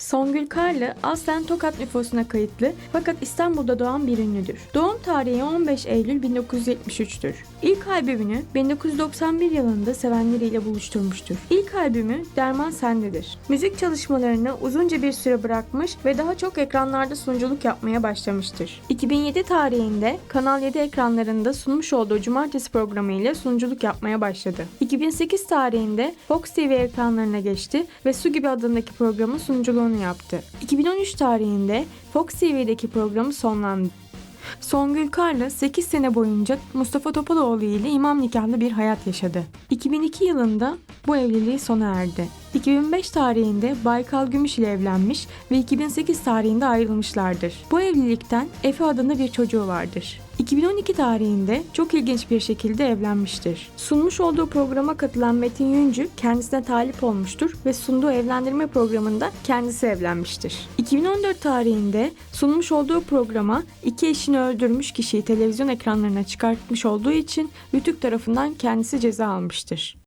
Songül Karlı aslen Tokat nüfusuna kayıtlı fakat İstanbul'da doğan bir ünlüdür. Doğum tarihi 15 Eylül 1973'tür. İlk albümünü 1991 yılında sevenleriyle buluşturmuştur. İlk albümü Derman Sendedir. Müzik çalışmalarını uzunca bir süre bırakmış ve daha çok ekranlarda sunuculuk yapmaya başlamıştır. 2007 tarihinde Kanal 7 ekranlarında sunmuş olduğu Cumartesi programı ile sunuculuk yapmaya başladı. 2008 tarihinde Fox TV ekranlarına geçti ve Su Gibi adındaki programın sunuculuğunu yaptı. 2013 tarihinde Fox TV'deki programı sonlandı. Songül Karlı 8 sene boyunca Mustafa Topaloğlu ile imam nikahlı bir hayat yaşadı. 2002 yılında bu evliliği sona erdi. 2005 tarihinde Baykal Gümüş ile evlenmiş ve 2008 tarihinde ayrılmışlardır. Bu evlilikten Efe adında bir çocuğu vardır. 2012 tarihinde çok ilginç bir şekilde evlenmiştir. Sunmuş olduğu programa katılan Metin Yüncü kendisine talip olmuştur ve sunduğu evlendirme programında kendisi evlenmiştir. 2014 tarihinde sunmuş olduğu programa iki eşini öldürmüş kişiyi televizyon ekranlarına çıkartmış olduğu için Rütük tarafından kendisi ceza almıştır.